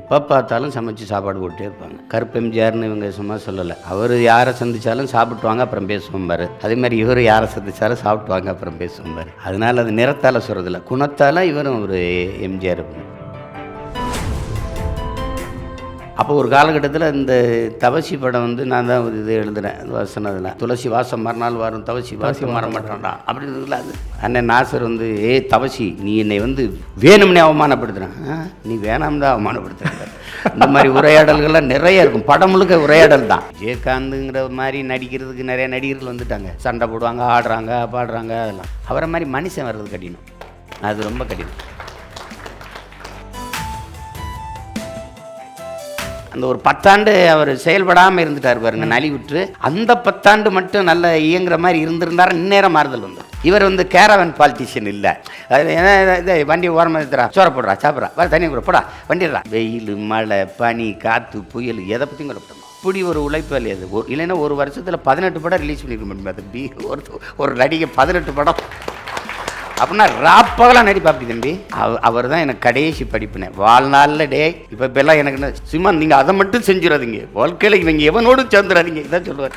எப்போ பார்த்தாலும் சமைச்சு சாப்பாடு போட்டே இருப்பாங்க. கருப்பு எம்ஜிஆர்னு இவங்க சும்மா சொல்லலை. அவர் யாரை சந்திச்சாலும் சாப்பிட்டு வாங்க அப்புறம் பேசுவோம் அதே மாதிரி இவர் யாரை சந்திச்சாலும் சாப்பிட்டு வாங்க அப்புறம் பேசுவோம் பாரு. அதனால அது நிறத்தால் சொல்கிறதில்ல குணத்தால் இவரும் ஒரு எம்ஜிஆர் அப்போ ஒரு காலகட்டத்தில் இந்த தவசி படம் வந்து நான் தான் இது எழுதுனேன் அதில். துளசி வாசம் மறுநாள் வரும் தவசி வாசம் மர மாட்டோம்டா அப்படின்றதுல அது. அண்ணன் நாசர் வந்து ஏ தவசி நீ என்னை வந்து வேணும்னே அவமானப்படுத்துறேன் "ஆ, நீ வேணாம் தான் அவமானப்படுத்துறேன் இந்த மாதிரி உரையாடல்கள்லாம் நிறைய இருக்கும். படம் முழுக்க உரையாடல் தான். விஜயகாந்துங்கிற மாதிரி நடிக்கிறதுக்கு நிறைய நடிகர்கள் வந்துட்டாங்க. சண்டை போடுவாங்க ஆடுறாங்க பாடுறாங்க அதெல்லாம். அவரை மாதிரி மனுஷன் வர்றது கடினம். அது ரொம்ப கடினம். அந்த ஒரு பத்தாண்டு அவர் செயல்படாமல் இருந்துட்டார் பாருங்க நலிவுற்று. அந்த பத்தாண்டு மட்டும் நல்ல இயங்குற மாதிரி இருந்திருந்தாரு? இந்நேரம் மாறுதல் வந்து இவர் வந்து கேரவன் பாலிட்டிஷியன் இல்லை. இது வண்டி ஓரமாக எடுத்துறா. சோற போடுறா சாப்பிட்றா. வர தண்ணி கூட போடா வண்டிடுறா. வெயில் மழை பனி காற்று புயல் எதை பற்றியும் கலப்பட்டோம் இப்படி ஒரு அது ஒரு இல்லைன்னா ஒரு வருஷத்தில் பதினெட்டு படம் ரிலீஸ் பண்ணிருக்க முடியும்? அது பி ஒரு ஒரு நடிகை பதினெட்டு படம். அப்படின்னா ராப்பகலாம் நடிப்பாப்பி தம்பி. அவ அவர் தான் எனக்கு கடைசி படிப்புனே வாழ்நாளில் டே இப்போ இப்போல்லாம் எனக்கு சும்மா நீங்கள் அதை மட்டும் செஞ்சிடாதீங்க. வாழ்க்கையில் இவங்க எவனோடும் சேர்ந்துடாதீங்க. இதான் சொல்லுவார்.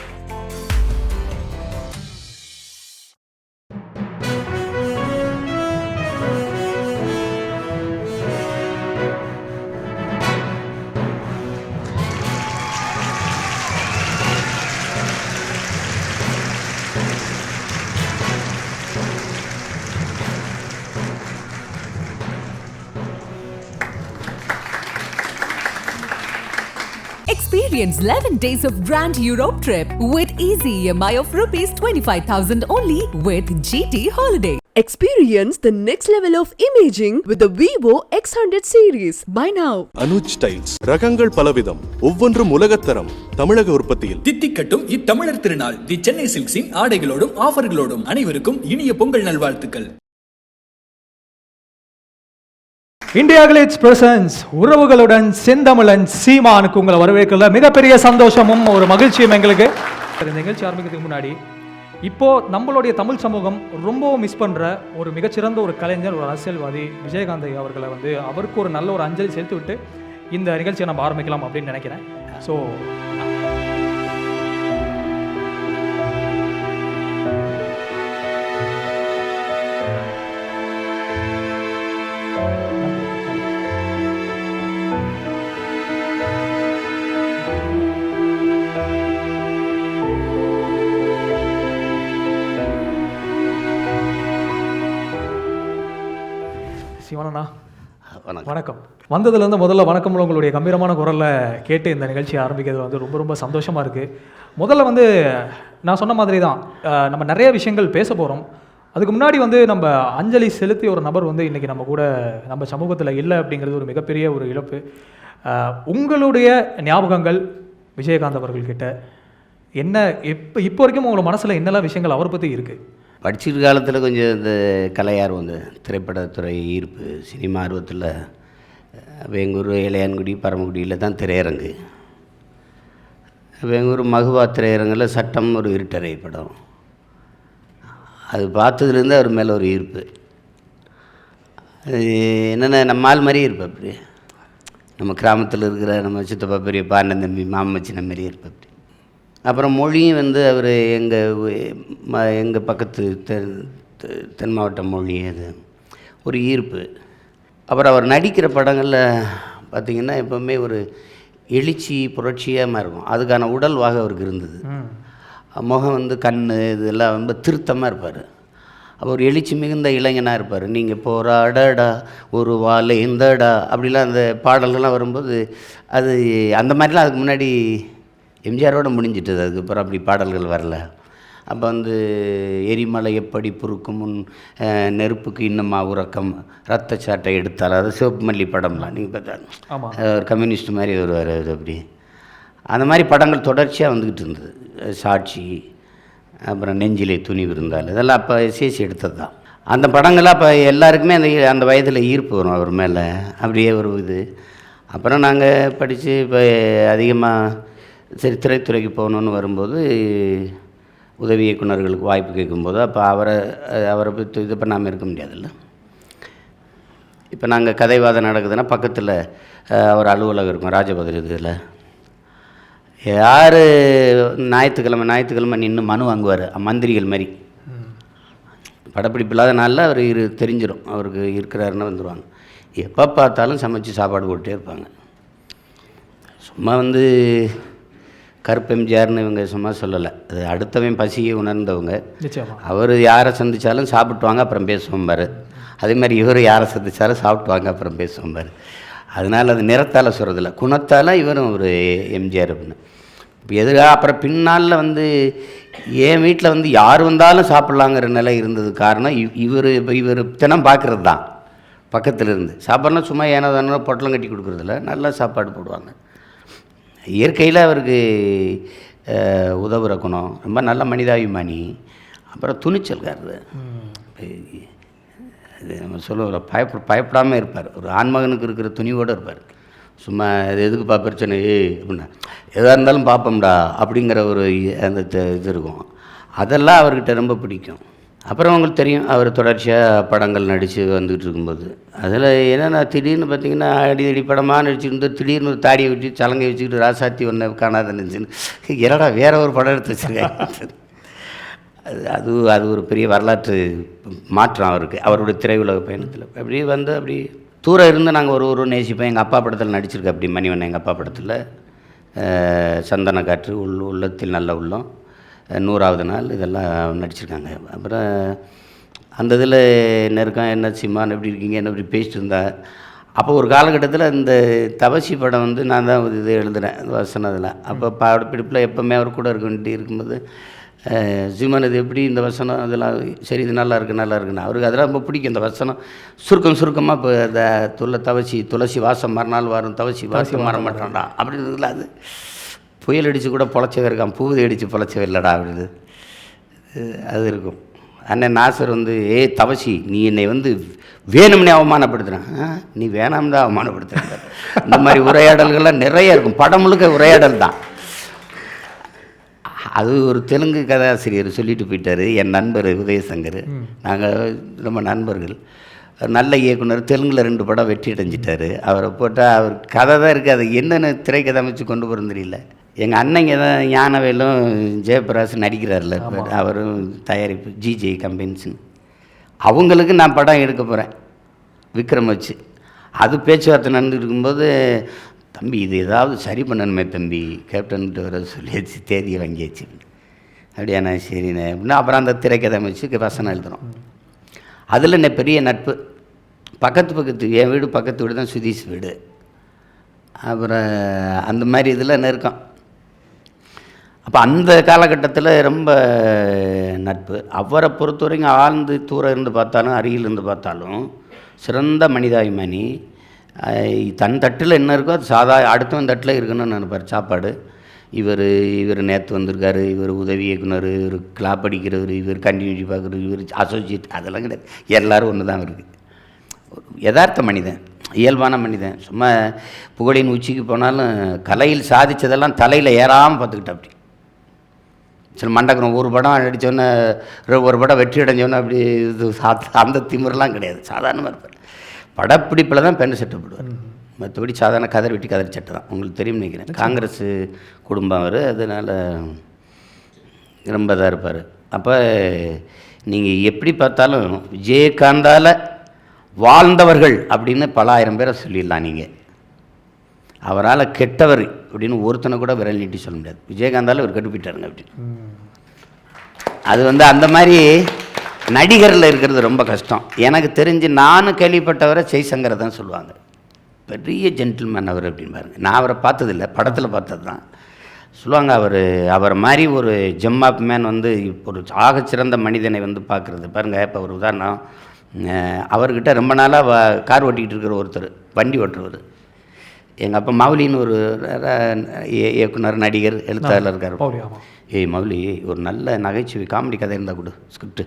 Experience 11 days of Grand Europe trip with easy EMI of rupees 25,000 only with GT Holiday. Experience the next level of imaging with the Vivo X100 series. Buy now. Anuj styles ரகங்கள் பலவிதம் ஒவ்வொன்றும் உலகத்தரம் தமிழக உற்பத்தியில் தித்திக்கட்டும் இத்தமிழர் திருநாள் தி சென்னை சில்க்ஸின் ஆடைகளோடும் ஆஃபர்களோடும் அனைவருக்கும் இனிய பொங்கல் நல்வாழ்த்துக்கள் இந்தியா கிளேட்ஸ் பிரசன்ஸ் உறவுகளுடன் செந்தமிழன் சீமானுக்கு உங்களை வரவேற்கல. மிகப்பெரிய சந்தோஷமும் ஒரு மகிழ்ச்சியும் எங்களுக்கு. இந்த நிகழ்ச்சி ஆரம்பிக்கிறதுக்கு முன்னாடி இப்போ நம்மளுடைய தமிழ் சமூகம் ரொம்பவும் மிஸ் பண்ணுற ஒரு மிகச்சிறந்த ஒரு கலைஞர் ஒரு அரசியல்வாதி விஜயகாந்த் அவர்களை வந்து அவருக்கு ஒரு நல்ல ஒரு அஞ்சலி செலுத்தி விட்டு இந்த நிகழ்ச்சியை நம்ம ஆரம்பிக்கலாம் அப்படின்னு நினைக்கிறேன். ஸோ சிவனண்ணா வணக்கம். வணக்கம். வந்ததுலேருந்து முதல்ல வணக்கம் உங்களுடைய கம்பீரமான குரலில் கேட்டு இந்த நிகழ்ச்சியை ஆரம்பிக்கிறது வந்து ரொம்ப ரொம்ப சந்தோஷமாக இருக்குது முதல்ல வந்து நான் சொன்ன மாதிரி தான் நம்ம நிறைய விஷயங்கள் பேச போகிறோம் அதுக்கு முன்னாடி வந்து நம்ம அஞ்சலி செலுத்திய ஒரு நபர் வந்து இன்றைக்கி நம்ம கூட நம்ம சமூகத்தில் இல்லை அப்படிங்கிறது ஒரு மிகப்பெரிய ஒரு இழப்பு. உங்களுடைய ஞாபகங்கள் விஜயகாந்த் அவர்கள்கிட்ட என்ன இப்போ இப்போ வரைக்கும் உங்களோட மனசில் என்னெல்லாம் விஷயங்கள் அவரை பற்றி இருக்குது படிச்சிருக்க காலத்தில் கொஞ்சம் இந்த கலையார்வம் இந்த திரைப்படத்துறை ஈர்ப்பு சினிமா ஆர்வத்தில் வேங்கூர் இளையான்குடி பரமக்குடியில் தான் திரையரங்கு. வேங்கூர் மகுவா திரையரங்கில் சட்டம் ஒரு இருட்டறை படம். அது பார்த்ததுலேருந்து அவர் மேலே ஒரு ஈர்ப்பு. அது என்னென்ன நம்ம ஆள் மாதிரியே இருப்பேன் அப்படி. நம்ம கிராமத்தில் இருக்கிற நம்ம சித்தப்பா பெரியப்பா அண்ணன் தம்பி மாமச்சின மாதிரியே இருப்பேன் அப்புறம் மொழியும் வந்து அவர் எங்கள் எங்கள் பக்கத்து தென் தென் மாவட்ட மொழி அது. ஒரு ஈர்ப்பு. அப்புறம் அவர் நடிக்கிற படங்களில் பார்த்திங்கன்னா எப்போவுமே ஒரு எழுச்சி புரட்சியாக இருக்கும் அதுக்கான உடல் வாக அவருக்கு இருந்தது. முகம் வந்து கண் இதெல்லாம் ரொம்ப திருத்தமாக இருப்பார். ஒரு எழுச்சி மிகுந்த இளைஞனாக இருப்பார். நீங்கள் போராடடா ஒரு வாழை இந்தடா அப்படிலாம் அந்த பாடல்கள்லாம் வரும்போது அது அந்த மாதிரிலாம் அதுக்கு முன்னாடி எம்ஜிஆரோட முடிஞ்சிட்டது. அதுக்கப்புறம் அப்படி பாடல்கள் வரல. அப்போ வந்து எரிமலை எப்படி பொறுக்கும் முன் நெருப்புக்கு இன்னுமா உறக்கம்? ரத்த சாட்டை எடுத்தால் அது சிவப்பு மல்லி படம்லாம். நீங்கள் பார்த்தா ஒரு கம்யூனிஸ்ட் மாதிரி வருவார் அது அப்படி. அந்த மாதிரி படங்கள் தொடர்ச்சியாக வந்துக்கிட்டு இருந்தது. சாட்சி அப்புறம் நெஞ்சிலே துணி விருந்தாள் இதெல்லாம் அப்போ எஸ்எஸ்சி எடுத்தது தான். அந்த படங்கள்லாம் அப்போ எல்லாருக்குமே அந்த அந்த வயதில் ஈர்ப்பு வரும் அவர் மேலே. அப்படியே ஒரு இது. அப்புறம் நாங்கள் படித்து இப்போ அதிகமாக சரி திரைத்துறைக்கு போகணுன்னு வரும்போது உதவி இயக்குனர்களுக்கு வாய்ப்பு கேட்கும்போது அப்போ அவரை அவரை பற்றி இது பண்ணாமல் இருக்க முடியாதுல்ல. இப்போ நாங்கள் கதைவாதம் நடக்குதுன்னா பக்கத்தில் அவர் அலுவலகம் இருக்கும் ராஜபதிரி இதில். யார் ஞாயிற்றுக்கிழமை ஞாயிற்றுக்கிழமை நின்று மனு வாங்குவார் மந்திரிகள் மாதிரி. படப்பிடிப்பு இல்லாத நாளில் அவர் இரு தெரிஞ்சிடும் அவருக்கு இருக்கிறாருன்னு வந்துடுவாங்க எப்போ பார்த்தாலும் சமைச்சு சாப்பாடு போட்டே இருப்பாங்க. சும்மா வந்து கருப்பு எம்ஜிஆர்னு இவங்க சும்மா சொல்லலை. அது அடுத்தவன் பசியை உணர்ந்தவங்க. அவர் யாரை சந்திச்சாலும் சாப்பிட்டு வாங்க அப்புறம் பேசுவோம் பாரு. அதே மாதிரி இவர் யாரை சந்திச்சாலும் சாப்பிட்டு வாங்க அப்புறம் பேசுவோம் பாரு. அதனால் அது நிறத்தால் சொல்கிறதில்ல குணத்தால் இவரும் ஒரு எம்ஜிஆர் அப்படின்னு. இப்போ எதிராக அப்புறம் பின்னாளில் வந்து என் வீட்டில் வந்து யார் வந்தாலும் சாப்பிட்லாங்கிற நிலை இருந்தது காரணம் இவ் இவர் இப்போ இவர் தினம் பார்க்குறது தான் பக்கத்தில் இருந்து. சாப்பாடுலாம் சும்மா ஏனோ தானோ பொட்டலம் கட்டி கொடுக்குறதில்ல. நல்லா சாப்பாடு போடுவாங்க. இயற்கையில் அவருக்கு உதவுற குணம். ரொம்ப நல்ல மனிதாபிமானி. அப்புறம் துணிச்சல்காரர். அது நம்ம சொல்லுவோம் பயப்பட பயப்படாமல் இருப்பார். ஒரு ஆண்மகனுக்கு இருக்கிற துணிவோடு இருப்பார். சும்மா இது எதுக்குப்பா பிரச்சனை? ஏய் அப்படின்னா எதாக இருந்தாலும் பார்ப்போம்டா அப்படிங்கிற ஒரு அந்த இது இருக்கும். அதெல்லாம் அவர்கிட்ட ரொம்ப பிடிக்கும். அப்புறம் உங்களுக்கு தெரியும் அவர் தொடர்ச்சியாக படங்கள் நடித்து வந்துக்கிட்டு இருக்கும்போது. அதில் என்னென்னா திடீர்னு பார்த்தீங்கன்னா அடிதடி படமாக நடிச்சிருந்து திடீர்னு ஒரு தாடியை வச்சு சலங்கை வச்சுக்கிட்டு ராசாத்தி ஒன்று காணாத நினச்சின்னு என்னடா வேற ஒரு படம் எடுத்து வச்சுருக்கேன் அது அது அது ஒரு பெரிய வரலாற்று மாற்றம் அவருக்கு அவருடைய திரையுலக பயணத்தில். அப்படியே வந்து அப்படி தூரம் இருந்து நாங்கள் ஒரு ஒரு நேசிப்போம். எங்கள் அப்பா படத்தில் நடிச்சிருக்கேன் அப்படி மணிவண்ணன் எங்கள் அப்பா படத்தில். சந்தன காற்று உள் உள்ளத்தில் நல்ல உள்ளம். நூறாவது நாள் இதெல்லாம் நடிச்சிருக்காங்க. அப்புறம் அந்த இதில் என்ன இருக்கான் என்ன சிம்மான் எப்படி இருக்கீங்க என்ன இப்படி பேசிட்டு இருந்தா? அப்போ ஒரு காலகட்டத்தில் இந்த தவசி படம் வந்து நான் தான் இது எழுதுனேன் வசனம் அதில். அப்போ படப்பிடிப்பில் எப்போவுமே அவர் கூட இருக்க வேண்டி இருக்கும்போது சீமான் இது எப்படி இந்த வசனம் அதெல்லாம் சரி இது நல்லா இருக்கு நல்லா இருக்குன்னு. அவருக்கு அதெல்லாம் ரொம்ப பிடிக்கும் இந்த வசனம். சுருக்கம் சுருக்கமாக இப்போ இந்த துள தவசி துளசி வாசம் மறுநாள் வரும் தவசி வாசம் மர மாட்டான்டா அப்படின்றதுல அது புயல் அடித்து கூட பொழைச்சவே இருக்கான் பூதி அடித்து பொழைச்சவே இல்லைடா அப்படின்னு. அது இருக்கும். அண்ணன் நாசர் வந்து ஏய் தவசி நீ என்னை வந்து வேணும்னே அவமானப்படுத்துகிறேன் நீ வேணாம் தான் அவமானப்படுத்துகிறேன் இந்த மாதிரி உரையாடல்கள்லாம் நிறைய இருக்கும். படம் முழுக்க உரையாடல் தான். அது ஒரு தெலுங்கு கதாசிரியர் சொல்லிட்டு போயிட்டார். என் நண்பர் உதயசங்கர். நாங்கள் ரொம்ப நண்பர்கள். நல்ல இயக்குனர். தெலுங்கில் ரெண்டு படம் வெற்றி அடைஞ்சிட்டாரு. அவரை போட்டால் அவர் கதை தான் இருக்குது அது என்னென்ன திரைக்கதை அமைச்சு கொண்டு போகிறது தெரியல. எங்கள் அண்ணங்க தான் ஞானவேலும் ஜெயபிரகாஷ் நடிக்கிறார்ல அவரும் தயாரிப்பு ஜிஜே கம்பெனிஸ்னு அவங்களுக்கு நான் படம் எடுக்க போகிறேன் விக்ரம் வச்சு அது பேச்சுவார்த்தை நடந்துட்டு இருக்கும்போது தம்பி இது ஏதாவது சரி பண்ணணுமே தம்பி கேப்டன்கிட்ட வர சொல்லியாச்சு தேதியை வாங்கியாச்சு அப்படியாண்ணா சரிண்ணே அப்படின்னா அப்புறம் அந்த திரைக்கதை அமைச்சு வசனம் எழுதுகிறோம் அதில் என்ன பெரிய நட்பு. பக்கத்து பக்கத்து என் வீடு பக்கத்து வீடு தான் சுதீஷ் வீடு. அப்புறம் அந்த மாதிரி இதில் நெருக்கம் அப்போ அந்த காலகட்டத்தில் ரொம்ப நட்பு. அவரை பொறுத்த வரைக்கும் ஆழ்ந்து தூரம் இருந்து பார்த்தாலும் அருகில் இருந்து பார்த்தாலும் சிறந்த மனிதாபிமானி. தன் தட்டில் என்ன இருக்கோ அது சாதா அடுத்தவன் தட்டில் இருக்கணும்னு நினைப்பார். சாப்பாடு. இவர் இவர் நேற்று வந்திருக்காரு இவர் உதவி இயக்குனர் இவர் கிளாப் அடிக்கிறவர் இவர் கண்டினியூட்டி பார்க்குறது இவர் அசோசியேட் அதெல்லாம் கிடையாது. எல்லோரும் ஒன்று தான் இருக்குது யதார்த்த மனிதன் இயல்பான மனிதன். சும்மா புகழின் உச்சிக்கு போனாலும் கலையில் சாதித்ததெல்லாம் தலையில் ஏறாமல் பார்த்துக்கிட்ட அப்படி சில மண்டபம் ஒரு படம் அடித்தோன்னே ஒரு படம் வெற்றி அடைஞ்சோன்னே அப்படி இது சா- அந்த திமிரெலாம் கிடையாது. சாதாரணமாக இருப்பார் படப்பிடிப்பில் தான் பெண் சட்டை போடுவார். மற்றபடி சாதாரண கதர் வெட்டி கதர் சட்டை தான். உங்களுக்கு தெரியும் நினைக்கிறேன். காங்கிரஸ் குடும்பம் அவர் அதனால் ரொம்ப இதாக இருப்பார். அப்போ நீங்கள் எப்படி பார்த்தாலும் விஜயகாந்தால் வாழ்ந்தவர்கள் அப்படின்னு பல ஆயிரம் பேரை சொல்லிடலாம் நீங்கள் அவரால் கெட்டவர் அப்படின்னு ஒருத்தனை கூட விரல் நீட்டி சொல்ல முடியாது. விஜயகாந்தால் இவர் கட்டுப்பிட்டாருங்க அப்படின்னு. அது வந்து அந்த மாதிரி நடிகரில் இருக்கிறது ரொம்ப கஷ்டம். எனக்கு தெரிஞ்சு நானும் கேள்விப்பட்டவரை ஜெய்சங்கரை தான் சொல்லுவாங்க. பெரிய ஜென்டில்மேன் அவர் அப்படின்னு பாருங்க. நான் அவரை பார்த்ததில்ல. படத்தில் பார்த்தது தான் சொல்லுவாங்க அவர் அவர் மாதிரி ஒரு ஜெம் ஆப் மேன் வந்து இப்போ ஒரு ஆகச்சிறந்த மனிதனை வந்து பார்க்குறது. பாருங்கள் இப்போ ஒரு உதாரணம். அவர்கிட்ட ரொம்ப நாளாக கார் ஓட்டிக்கிட்டு இருக்கிற ஒருத்தர் வண்டி ஓட்டுறவர். எங்கள் அப்பா மௌலின்னு ஒரு இயக்குனர் நடிகர் எழுத்தாளர் இருக்கார். ஏய் மௌலி ஒரு நல்ல நகைச்சுவை காமெடி கதை இருந்தால் கொடு ஸ்கிரிப்ட்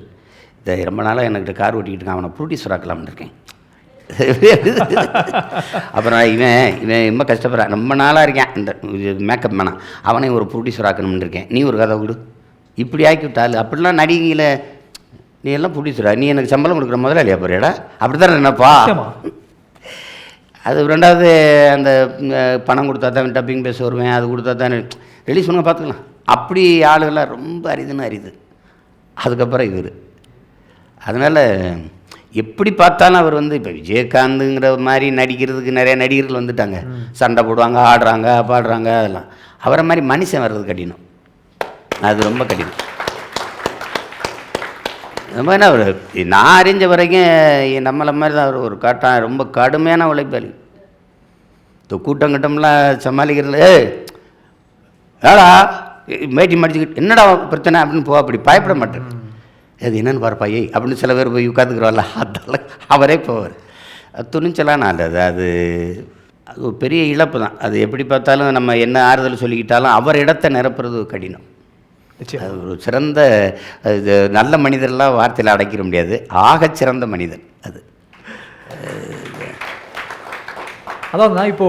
இதை ரொம்ப நாளாக என்கிட்ட கார் ஓட்டிக்கிட்டு இருக்கான் அவனை ப்ரொடியூசர் ஆக்கலாம்னு இருக்கேன். அப்புறம் இவன் இவன் ரொம்ப கஷ்டப்படுறான் ரொம்ப நாளாக இருக்கேன். இந்த மேக்கப் மேனான் அவனை ஒரு ப்ரொடியூசர் ஆக்கணும்னு இருக்கேன். நீ ஒரு கதை கொடு. இப்படி ஆக்கி விட்டாள். அப்படிலாம் நடிகையில் நீ எல்லாம் ப்ரொடியூசரா நீ எனக்கு சம்பளம் கொடுக்குற முதலாளியா போறியாடா? அப்படி தான் நிச்சயமா. அது ரெண்டாவது அந்த பணம் கொடுத்தா தான் டப்பிங் பேச வருவேன் அது கொடுத்தா தான் ரிலீஸ் பண்ணுங்க பார்த்துக்கலாம். அப்படி ஆளுகள்லாம் ரொம்ப அரிதுன்னு அரிது. அதுக்கப்புறம் இவர். அதனால் எப்படி பார்த்தாலும் அவர் வந்து இப்போ விஜயகாந்துங்கிற மாதிரி நடிக்கிறதுக்கு நிறைய நடிகர்கள் வந்துட்டாங்க. சண்டை போடுவாங்க ஆடுறாங்க பாடுறாங்க அதெல்லாம். அவரை மாதிரி மனுஷன் வர்றது கடினம். அது ரொம்ப கடினம். ரொம்ப என்ன அவர் நான் அறிஞ்ச வரைக்கும் நம்மளை மாதிரி தான் அவர் ஒரு காட்டா ரொம்ப கடுமையான உழைப்பாளி. இந்த கூட்டம் கட்டம்லாம் சமாளிக்கிறது ஏடா மேட்டி மடிச்சுக்கிட்டு என்னடா பிரச்சனை அப்படின்னு போ அப்படி பயப்பட மாட்டேன். அது என்னென்னு பாருப்பா ஏய் அப்படின்னு சில பேர் போய் உட்காந்துக்கிறோம்ல அதெல்லாம் அவரே போவார். அது துணிச்சலான ஆள் அது அது அது ஒரு பெரிய இழப்பு தான். அது எப்படி பார்த்தாலும் நம்ம என்ன ஆறுதல் சொல்லிக்கிட்டாலும் அவர் இடத்தை நிரப்புறது கடினம். ஒரு சிறந்த இது நல்ல மனிதர்லாம் வார்த்தையில் அடைக்கிற முடியாது. ஆகச் சிறந்த மனிதன் அது. அதாவதுண்ணா இப்போ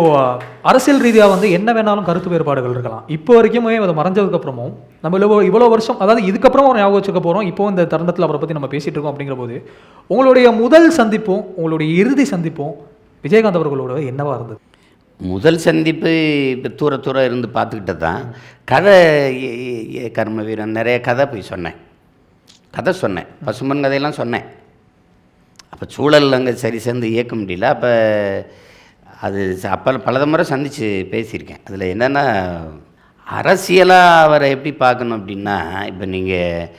அரசியல் ரீதியாக வந்து என்ன வேணாலும் கருத்து வேறுபாடுகள் இருக்கலாம். இப்போ வரைக்குமே அதை மறைஞ்சதுக்கு அப்புறமும் நம்ம இவ்வளோ இவ்வளோ வருஷம் அதாவது இதுக்கப்புறம் ஒரு ஞாபகம் வச்சுக்க போகிறோம் இப்போ இந்த தருணத்தில் அவரை பற்றி நம்ம பேசிட்டு இருக்கோம் அப்படிங்கிற போது உங்களுடைய முதல் சந்திப்பும் உங்களுடைய இறுதி சந்திப்பும் விஜயகாந்த் அவர்களோட என்னவா இருந்தது? முதல் சந்திப்பு இப்போ தூர தூர இருந்து பார்த்துக்கிட்டு தான் கதை கர்ம வீரன் நிறைய கதை போய் சொன்னேன். கதை சொன்னேன். பசுமன் கதையெல்லாம் சொன்னேன். அப்போ சூழல் அங்கே சரி சேர்ந்து இயக்க முடியல. அப்போ அது அப்போ பல முறை சந்தித்து பேசியிருக்கேன். அதில் என்னென்னா அரசியலாக அவரை எப்படி பார்க்கணும் அப்படின்னா இப்போ நீங்கள்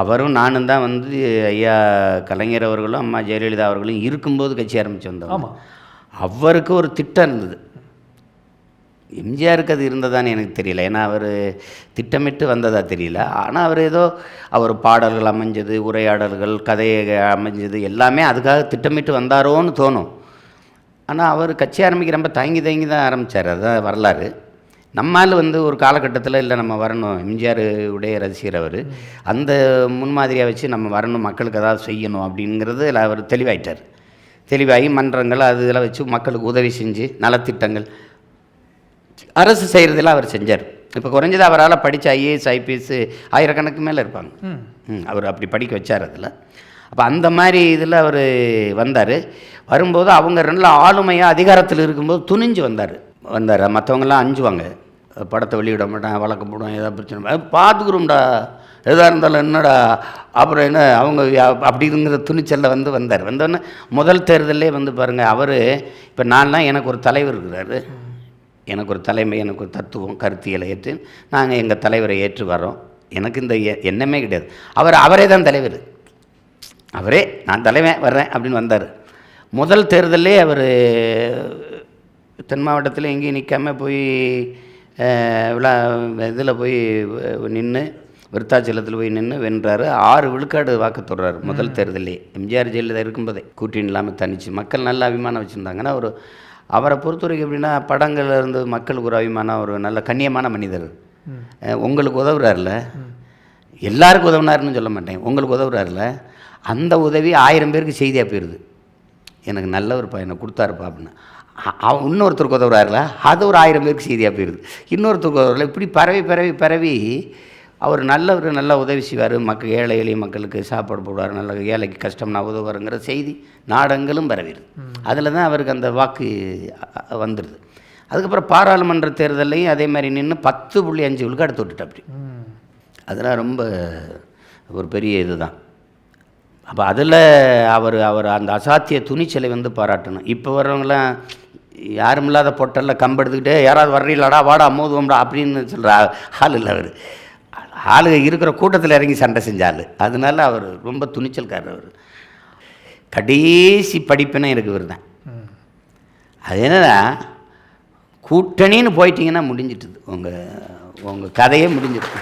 அவரும் நானும் தான் வந்து ஐயா கலைஞர் அவர்களும் அம்மா ஜெயலலிதா அவர்களும் இருக்கும்போது கட்சி ஆரம்பித்து வந்தோம். அவருக்கு ஒரு திட்டம் இருந்தது. எம்ஜிஆருக்கு அது இருந்ததான்னு எனக்கு தெரியல. ஏன்னா அவர் திட்டமிட்டு வந்ததா தெரியல. ஆனால் அவர் ஏதோ அவர் பாடல்கள் அமைஞ்சது உரையாடல்கள் கதையை அமைஞ்சது எல்லாமே அதுக்காக திட்டமிட்டு வந்தாரோன்னு தோணும். ஆனால் அவர் கட்சி ஆரம்பிக்க ரொம்ப தயங்கி தயங்கி தான் ஆரம்பித்தார் அதுதான் வரலாறு. நம்மால் வந்து ஒரு காலகட்டத்தில் இல்லை நம்ம வரணும். எம்ஜிஆர் உடைய ரசிகர் அவர். அந்த முன்மாதிரியாக வச்சு நம்ம வரணும் மக்களுக்கு ஏதாவது செய்யணும் அப்படிங்கிறது அவர் தெளிவாயிட்டார். தெளிவாகி மன்றங்கள் அது இதெல்லாம் வச்சு மக்களுக்கு உதவி செஞ்சு நலத்திட்டங்கள் அரசு செய்கிறதெல்லாம் அவர் செஞ்சார். இப்போ குறைஞ்சது அவரால் படித்த ஐஏஎஸ் ஐபிஎஸ் ஆயிரக்கணக்கு மேலே இருப்பாங்க. ம், அவர் அப்படி படிக்க வச்சார் அதில். அப்போ அந்த மாதிரி இதில் அவர் வந்தார். வரும்போது அவங்க ரெண்டு ஆளுமையாக அதிகாரத்தில் இருக்கும்போது துணிஞ்சு வந்தார். வந்தார். மற்றவங்கெல்லாம் அஞ்சுவாங்க. படத்தை வெளியிட மாட்டேன் வழக்கு போடுவேன் ஏதாவது பிரச்சனை "அஹ், பார்த்துக்குறோம்டா எதாக இருந்தாலும் என்னடா அப்புறம் என்ன அவங்க யா- அப்படிங்கிற துணிச்சலில் வந்து வந்தார். வந்தோடனே முதல் தேர்தலே வந்து பாருங்கள் அவர் இப்போ நான்லாம் எனக்கு ஒரு தலைவர் இருக்கிறாரு. எனக்கு ஒரு தலைமை எனக்கு ஒரு தத்துவம் கருத்தியலை ஏற்று நாங்கள் எங்கள் தலைவரை ஏற்று வரோம் எனக்கு இந்த எண்ணமே கிடையாது. அவர் அவரே தான் தலைவர். அவரே நான் தலைவன் வர்றேன் அப்படின்னு வந்தார். முதல் தேர்தலே அவர் தென் மாவட்டத்தில் எங்கேயும் நிற்காம போய் விழா இதில் போய் நின்று விருத்தாச்சலத்தில் போய் நின்று வென்றாரு. ஆறு விழுக்காடு வாக்கு தொடர்றாரு முதல் தேர்தலே எம்ஜிஆர் ஜெயலலிதா இருக்கும்போதே. கூட்டணி இல்லாமல் தனிச்சு. மக்கள் நல்ல அபிமானம் வச்சுருந்தாங்கன்னா ஒரு அவரை பொறுத்தவரைக்கும் எப்படின்னா படங்கள்ல இருந்து மக்களுக்கு ஒரு அபிமானம் ஒரு நல்ல கண்ணியமான மனிதர். உங்களுக்கு உதவுறாருல எல்லாருக்கும் உதவுனாருன்னு சொல்ல மாட்டேன். உங்களுக்கு உதவுறாருல அந்த உதவி ஆயிரம் பேருக்கு செய்தியாக போயிடுது எனக்கு நல்ல ஒரு பையனை கொடுத்தாருப்பா அப்படின்னு இன்னொருத்தருக்கு உதவுறாருல அது ஒரு ஆயிரம் பேருக்கு செய்தியாக போயிடுது இன்னொருத்தருக்கு உதவுறல இப்படி பரவி பரவி பரவி அவர் நல்லவர் நல்லா உதவி செய்வார். மக்கள் ஏழை எளிய மக்களுக்கு சாப்பாடு போடுவார். நல்ல ஏழைக்கு கஷ்டம்னா உதவுவாருங்கிற செய்தி நாடெங்கிலும் பரவிடுது. அதில் தான் அவருக்கு அந்த வாக்கு வந்துடுது. அதுக்கப்புறம் பாராளுமன்ற தேர்தல்லையும் அதே மாதிரி நின்று பத்து புள்ளி அஞ்சு விழுக்காடு தொட்டுட்டு அப்படி. அதெல்லாம் ரொம்ப ஒரு பெரிய இதுதான். அப்போ அதில் அவர் அவர் அந்த அசாத்திய துணிச்சலை வந்து பாராட்டணும். இப்போ வர்றவங்களாம் யாரும் இல்லாத பொட்டல்ல கம்பெடுத்துக்கிட்டு யாராவது வர்றீங்களாடா வாடா மோதுவோம்டா அப்படின்னு சொல்கிற ஆள் இல்லை அவர். ஆளுங்க இருக்கிற கூட்டத்தில் இறங்கி சண்டை செஞ்சால் ஆள் அதனால அவர் ரொம்ப துணிச்சல்காரர் அவர். கடைசி படிப்புனா எனக்கு இவர் தான். அது என்னன்னா கூட்டணின்னு போயிட்டீங்கன்னா முடிஞ்சிட்டுது. உங்கள் உங்கள் கதையே முடிஞ்சிடும்.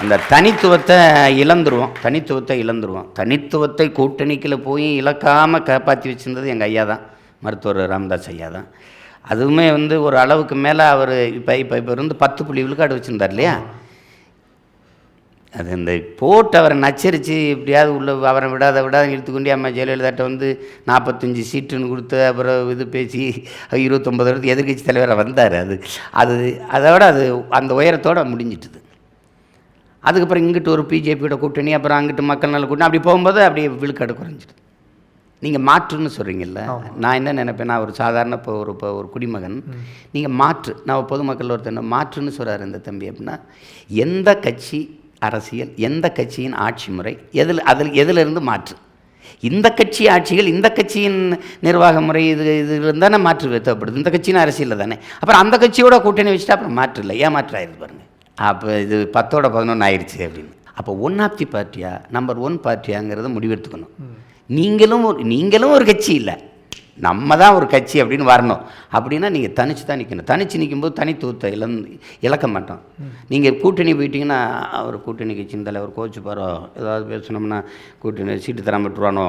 அந்த தனித்துவத்தை இழந்துருவோம். தனித்துவத்தை இழந்துருவோம். தனித்துவத்தை கூட்டணிக்கில் போய் இழக்காமல் காப்பாற்றி வச்சுருந்தது எங்கள் ஐயா தான். மருத்துவர் ராமதாஸ் ஐயா தான். அதுவுமே வந்து ஒரு அளவுக்கு மேலே அவர் இப்போ இப்போ இப்போ இருந்து பத்து புள்ளி விழுக்காடு வச்சுருந்தார் இல்லையா? அது இந்த போட்டு அவரை நச்சரித்து எப்படியாவது உள்ள அவரை விடாத விடாத இழுத்துக்கொண்டு அம்மா ஜெயலலிதாட்ட வந்து நாற்பத்தஞ்சு சீட்டுன்னு கொடுத்து அப்புறம் இது பேசி இருபத்தொம்பது வருஷத்துக்கு எதிர்க்கட்சி தலைவராக வந்தார் அது. அது அதை விட அது அந்த உயரத்தோட முடிஞ்சிட்டுது. அதுக்கப்புறம் இங்கிட்டு ஒரு பிஜேபியோட கூட்டணி அப்புறம் அங்கிட்டு மக்கள் நல கூட்டணி அப்படி போகும்போது அப்படியே விழுக்காடு குறைஞ்சிடுது. நீங்கள் மாற்றுன்னு சொல்கிறீங்கல்ல நான் என்ன நினைப்பேன் நான் ஒரு சாதாரண இப்போ ஒரு இப்போ ஒரு குடிமகன் நீங்கள் மாற்று நான் பொதுமக்கள் ஒருத்தர் மாற்றுன்னு சொல்கிறாரு இந்த தம்பி அப்படின்னா எந்த கட்சி அரசியல் எந்த கட்சியின் ஆட்சி முறை எதில் அதில் எதிலிருந்து மாற்று. இந்த கட்சி ஆட்சிகள் இந்த கட்சியின் நிர்வாக முறை இது இது தானே மாற்று தேவைப்படுது. இந்த கட்சியின் அரசியலில் தானே. அப்புறம் அந்த கட்சியோட கூட்டணி வச்சுட்டா அப்புறம் மாற்று இல்லை. ஏன் மாற்று ஆயிடுது பாருங்க. அப்போ இது பத்தோட பதினொன்று ஆயிடுச்சு அப்படின்னு. அப்போ ஒன் ஆஃப் தி பார்ட்டியா நம்பர் ஒன் பார்ட்டியாங்கிறத முடிவெடுத்துக்கணும். நீங்களும் ஒரு நீங்களும் ஒரு கட்சி இல்லை. நம்ம தான் ஒரு கட்சி அப்படின்னு வரணும். அப்படின்னா நீங்கள் தனிச்சு தான் நிற்கணும் தனித்து நிற்கும்போது தனித்துவத்தை இழந் இழக்க மாட்டோம். நீங்கள் கூட்டணி போயிட்டீங்கன்னா அவர் கூட்டணி கட்சியின் தலைவர் கோச்சு பாரோ ஏதாவது பேசணும்னா கூட்டணி சீட்டு தராம விட்டுருவானோ?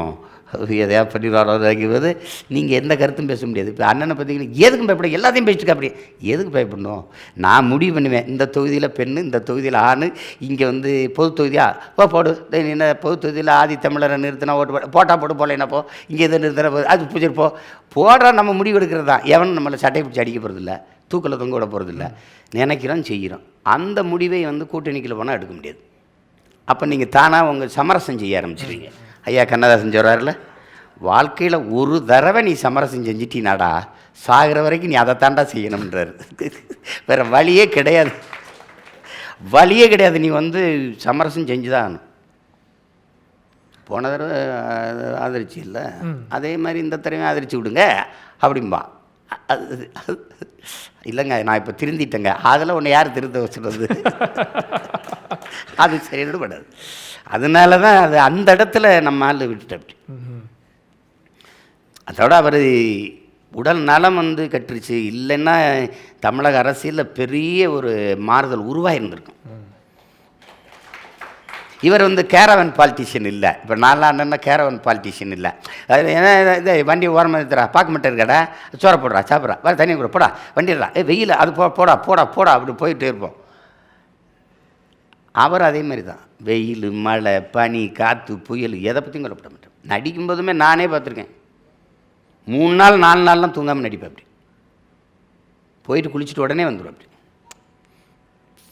எதையா பண்ணிடுவாரோ போது நீங்கள் எந்த கருத்தும் பேச முடியாது. இப்போ அண்ணனை பார்த்தீங்கன்னா எதுக்கும் பயப்பட எல்லாத்தையும் பேசிட்டு அப்படி எதுக்கு பயப்படணும்? நான் முடிவு பண்ணுவேன். இந்த தொகுதியில் பெண்ணு இந்த தொகுதியில் ஆண் இங்கே வந்து பொது தொகுதியா? போ போடு. என்ன பொது தொகுதியில் ஆதி தமிழரை நிறுத்தினா ஓட்டு போட போட்டா போடு போகலைன்னா இங்கே எதை நிறுத்தினா அது பிடிச்சிருப்போ போடுற போடுறா நம்ம முடிவு எடுக்கிறது தான். எவன் நம்மளை சட்டை பிடிச்சி அடிக்க போகிறதில்ல தூக்கில் தொங்க விட போகிறதில்ல நினைக்கிறோம் செய்கிறோம். அந்த முடிவை வந்து கூட்டணிக்கில் போனால் எடுக்க முடியாது. அப்போ நீங்கள் தானாக உங்கள் சமரசம் செய்ய ஆரம்பிச்சிருவீங்க. ஐயா கண்ணதாசன் சொல்கிறாருல வாழ்க்கையில் ஒரு தடவை நீ சமரசம் செஞ்சிட்டினாடா சாகிற வரைக்கும் நீ அதை தாண்டா செய்யணுன்றாரு வேறு வழியே கிடையாது. வழியே கிடையாது. நீ வந்து சமரசம் செஞ்சு தான் ஆகணும். போன தடவை ஆதரிச்சு இல்லை? அதே மாதிரி இந்த தடவையும் ஆதரிச்சு விடுங்க அப்படிம்பா. அது இல்லைங்க நான் இப்போ திருந்திட்டேங்க. அதெல்லாம் ஒன்று யார் திருத்த வச்சுருந்தது அது சரியோடு படாது. அதனால தான் அது அந்த இடத்துல நம்ம ஆள் விட்டுட்டு அதோட அவர் உடல் நலம் வந்து கட்டுருச்சு. இல்லைன்னா தமிழக அரசியலில் பெரிய ஒரு மாறுதல் உருவாயிருந்திருக்கும். இவர் வந்து கேரவன் பாலிட்டிஷியன் இல்லை. இப்போ நாலாம் அண்ணன்னா கேரவன் பாலிட்டிஷியன் இல்லை. அது என்ன இது வண்டி ஓரமாக நிறுத்துறா பார்க்க மாட்டேன் இருக்கடா. சோற போடுறா சாப்பிட்றா. வர தண்ணி கூட போடா. வண்டிடுறா ஏ வெயில் அது போ போடா போடா போடா அப்படி போயிட்டே இருப்போம். அவர் அதே மாதிரி தான். வெயில் மழை பனி காற்று புயல் எதை பற்றியும் கொல்லப்பட மாட்டேன். நடிக்கும்போதுமே நானே பார்த்துருக்கேன். மூணு நாள் நாலு நாள்லாம் தூங்காமல் நடிப்பேன் அப்படி. போயிட்டு குளிச்சுட்டு உடனே வந்துடும் அப்படி.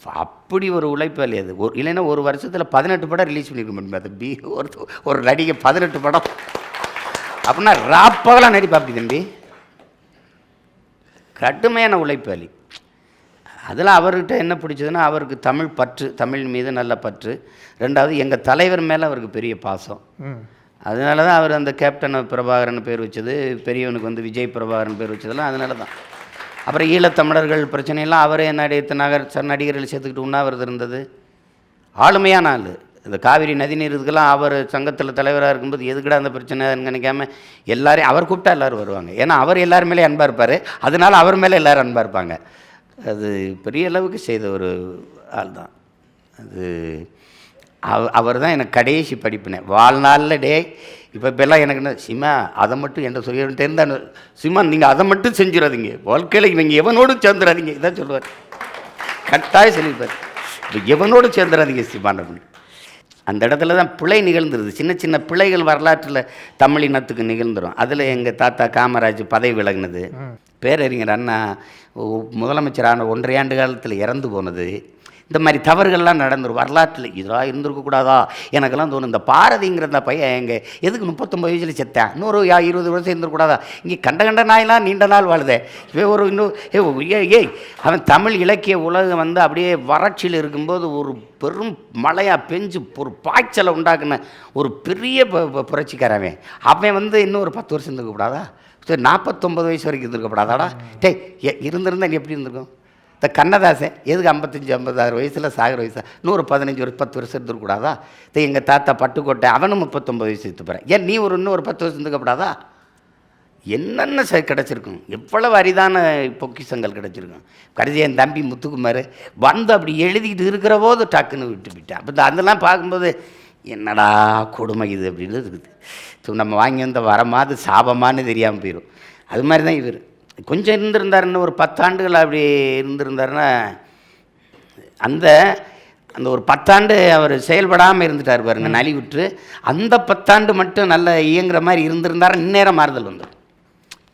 அப்படி ஒரு உழைப்பு அது. ஒரு இல்லைன்னா ஒரு வருஷத்தில் பதினெட்டு படம் ரிலீஸ் பண்ணியிருக்க முடியும் அது பி ஒரு ஒரு நடிகை பதினெட்டு படம். அப்படின்னா ராப்பகலாம் நடிப்பா அப்படி தம்பி. கடுமையான உழைப்பாளி அதில் அவர்கிட்ட என்ன பிடிச்சதுன்னா அவருக்கு தமிழ் பற்று தமிழ் மீது நல்ல பற்று. ரெண்டாவது எங்கள் தலைவர் மேலே அவருக்கு பெரிய பாசம். அதனால தான் அவர் அந்த கேப்டன் பிரபாகரன் பேர் வச்சது பெரியவனுக்கு வந்து விஜய் பிரபாகரன் பேர் வச்சதெல்லாம் அதனால தான். அப்புறம் ஈழத்தமிழர்கள் பிரச்சனையெல்லாம் அவரே நடித்த நகர் ச- நடிகர்கள் சேர்த்துக்கிட்டு உண்ணாவிரதம் இருந்தது. ஆளுமையான ஆள். இந்த காவிரி நதிநீர் இதுக்கெல்லாம் அவர் சங்கத்தில் தலைவராக இருக்கும்போது எதுக்குடா அந்த பிரச்சனை நினைக்காம எல்லாரையும் அவர் கூப்பிட்டா எல்லோரும் வருவாங்க. ஏன்னா அவர் எல்லார் மேலே அன்பாக இருப்பார். அதனால அவர் மேலே எல்லோரும் அன்பாக இருப்பாங்க. அது பெரிய அளவுக்கு செய்த ஒரு ஆள் தான். அது அவ அவர் தான் எனக்கு கடைசி படிப்பினேன் வாழ்நாளில் டே இப்போ இப்போல்லாம் எனக்கு என்ன சிமா அதை மட்டும் என்ன சொல்லிட்டு இருந்தா சிமா நீங்கள் அதை மட்டும் செஞ்சிடாதீங்க வாழ்க்கையில் நீங்கள் எவனோடும் சேர்ந்துடாதீங்க இதான் சொல்லுவார். கட்டாயம் சொல்லியிருப்பார். இப்போ எவனோடு சேர்ந்துடாதீங்க சிமான் அப்படின்னு அந்த இடத்துல தான் பிழை நிகழ்ந்துருது. சின்ன சின்ன பிழைகள் வரலாற்றில் தமிழினத்துக்கு நிகழ்ந்துரும். அதில் எங்கள் தாத்தா காமராஜ் பதவி விலகினது. பேரறிஞர் அண்ணா முதலமைச்சரான ஒன்றரை ஆண்டு காலத்தில் இறந்து போனது. இந்த மாதிரி தவறுகள்லாம் நடந்துரும் வரலாற்றில் இதெல்லாம் இருந்திருக்கக்கூடாதா? எனக்கெல்லாம் தோணும் இந்த பாரதிங்கிற அந்த பையன் எங்கே எதுக்கு முப்பத்தொம்பது வயசில் செத்தேன்? இன்னொரு யா இருபது வருஷம் இருந்திருக்கூடாதா இங்கே கண்ட கண்ட நாயெல்லாம் நீண்ட நாள் வாழுதே ஒரு இன்னும் ஏ ஏய், ஏய் அவன் தமிழ் இலக்கிய உலகம் வந்து அப்படியே வறட்சியில் இருக்கும்போது ஒரு பெரும் மழையாக பெஞ்சு ஒரு பாய்ச்சலை உண்டாக்குன ஒரு பெரிய புரட்சிக்காரவன் அவன். வந்து இன்னும் ஒரு பத்து வருஷம் இருந்துக்கக்கூடாதா சரி நாற்பத்தொம்பது வயசு வரைக்கும் இருந்திருக்கப்படாதாடா? டேய் இருந்திருந்தா நீ எப்படி இருந்திருக்கும்? இந்த கண்ணதாசன் எதுக்கு ஐம்பத்தஞ்சு ஐம்பத்தாறு வயசில் சாகிற வயசு? நூறு பதினஞ்சு ஒரு பத்து வருஷம் இருந்துருக்கூடாதா இது எங்கள் தாத்தா பட்டுக்கோட்டை அவனும் முப்பத்தொம்பது வயசு எடுத்து போகிறேன் ஏன் நீ ஒரு இன்னும் ஒரு பத்து வருஷம் இருந்துக்கப்படாதா என்னென்ன ச கிடச்சிருக்கும்? எவ்வளவு அரிதான பொக்கிஷங்கள் கிடச்சிருக்கும்? கடைசி என் தம்பி முத்துக்குமார் வந்து அப்படி எழுதிக்கிட்டு இருக்கிற போது டக்குன்னு விட்டு விட்டேன். அப்போ அதெல்லாம் பார்க்கும்போது என்னடா கொடுமை இது? அப்படின்னு இருக்குது. ஸோ நம்ம வாங்கி வந்த வரமாது சாபமானு தெரியாமல் போயிடும் அது மாதிரி தான் இவர். கொஞ்சம் இருந்திருந்தாருன்னு ஒரு பத்தாண்டுகள் அப்படி இருந்திருந்தாருன்னா அந்த அந்த ஒரு பத்தாண்டு அவர் செயல்படாமல் இருந்துட்டார் பாருங்க நலிவுற்று. அந்த பத்தாண்டு மட்டும் நல்ல இயங்குற மாதிரி இருந்திருந்தாரு? இந்நேரம் மாறுதல் வந்துடும்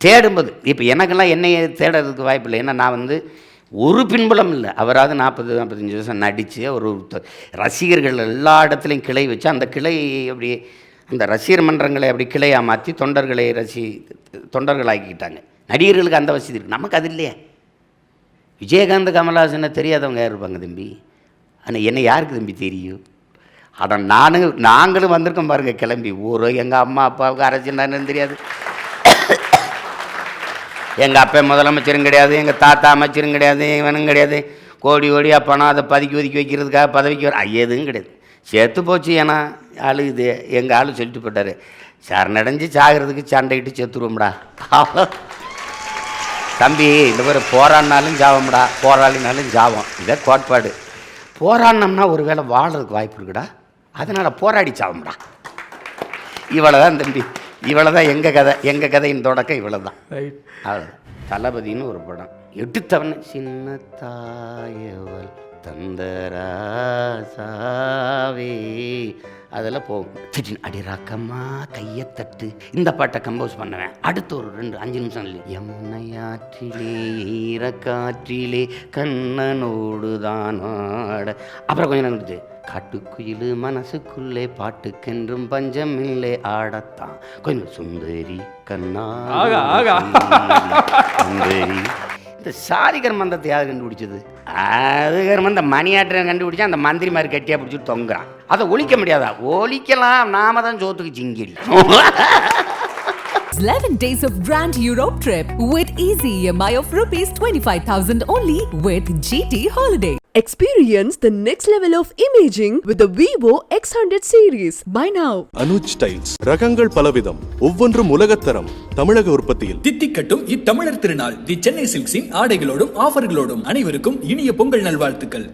தேடும்போது இப்போ எனக்கெல்லாம் என்னைய தேடுறதுக்கு வாய்ப்பு இல்லை. ஏன்னா நான் வந்து ஒரு பின்புலம் இல்லை. அவராவது நாற்பது நாற்பத்தஞ்சு வருஷம் நடித்து ஒரு ரசிகர்கள் எல்லா இடத்துலையும் கிளை வச்சு அந்த கிளை அப்படி அந்த ரசிகர் மன்றங்களை அப்படி கிளையாக மாற்றி தொண்டர்களை ரசி தொண்டர்களாக்கிக்கிட்டாங்க. நடிகர்களுக்கு அந்த வசதி இருக்குது நமக்கு அது இல்லையே? விஜயகாந்த் கமல்ஹாசனை தெரியாதவங்க யார் இருப்பாங்க தம்பி? ஆனால் என்ன யாருக்கு தம்பி தெரியும்? ஆனால் நானும் நாங்களும் வந்திருக்கோம் பாருங்கள் கிளம்பி. ஊர் எங்கள் அம்மா அப்பாவுக்கு அரசியல் என்னன்னு தெரியாது. எங்கள் அப்பா முதலமைச்சரும் கிடையாது எங்கள் தாத்தா அமைச்சரும் கிடையாது இவனும் கிடையாது. கோடி கோடியாக பணம் அதை பதுக்கி ஒதுக்கி வைக்கிறதுக்காக பதவிக்கு வர எதுவும் கிடையாது. செத்து போச்சு ஏன்னா ஆளு இது எங்கள் ஆளு சொல்லிட்டு போட்டார் சரணடைஞ்சு சாகிறதுக்கு சண்டையிட்டு செத்துருவோம்டா. அவ்வளோ தம்பி இந்த மாதிரி போராடினாலும் ஜாவம்டா போராடினாலும் ஜாவம். இதை கோட்பாடு. போராடினோம்னா ஒரு வேளை வாழ்றதுக்கு வாய்ப்பு இருக்குடா. அதனால் போராடி சாவம்டா இவ்வளோ தான் தம்பி. இவ்வளோ தான் எங்கள் கதை. எங்கள் கதையின் தொடக்கம் இவ்வளோ தான் அவ்வளோ தளபதின்னு ஒரு படம். எடுத்தவன சின்ன தாயவள் தந்தராசாவே அதெல்லாம் போகும். திடீர்னு அடி ராக்கம்மா கையை தட்டு. இந்த பாட்டை கம்போஸ் பண்ணுவேன். அடுத்து ஒரு ரெண்டு அஞ்சு நிமிஷம் இல்லை யமுனையாற்றிலே ஈரக்காற்றிலே கண்ணனோடு தான் ஆட அப்புறம் கொஞ்ச நேரம் இருந்துச்சு காட்டுக்குயிலு மனசுக்குள்ளே பாட்டுக்கென்றும் பஞ்சம் இல்லை ஆடத்தான் கொஞ்சம் சுந்தரி கண்ணா. சுந்தரி இந்த சாதிகர் மந்தத்தை யார் கண்டுபிடிச்சது? அதுக்கப்புறமா இந்த மணியாற்றம் கண்டுபிடிச்சா அந்த மந்திரி மாதிரி கட்டியா பிடிச்சிட்டு தொங்குறான். அதை ஒழிக்க முடியாதா? ஒழிக்கலாம். நாம தான் சோத்துக்கு single 11 days of Grand Europe trip with easy EMI of rupees 25,000 only with GT Holiday. Experience the next level of imaging with the Vivo X100 series. Buy now. Anuj tiles ரகங்கள் பலவிதம். ஒவ்வொன்றும் உலகத்தரம். தமிழக உற்பத்தியில். தித்திக்கட்டும் இத்தமிழர் திருநாள். தி சென்னை சில்க்ஸின் ஆடைகளோடும் ஆஃபர்களோடும் அனைவருக்கும் இனிய பொங்கல் நல்வாழ்த்துக்கள்.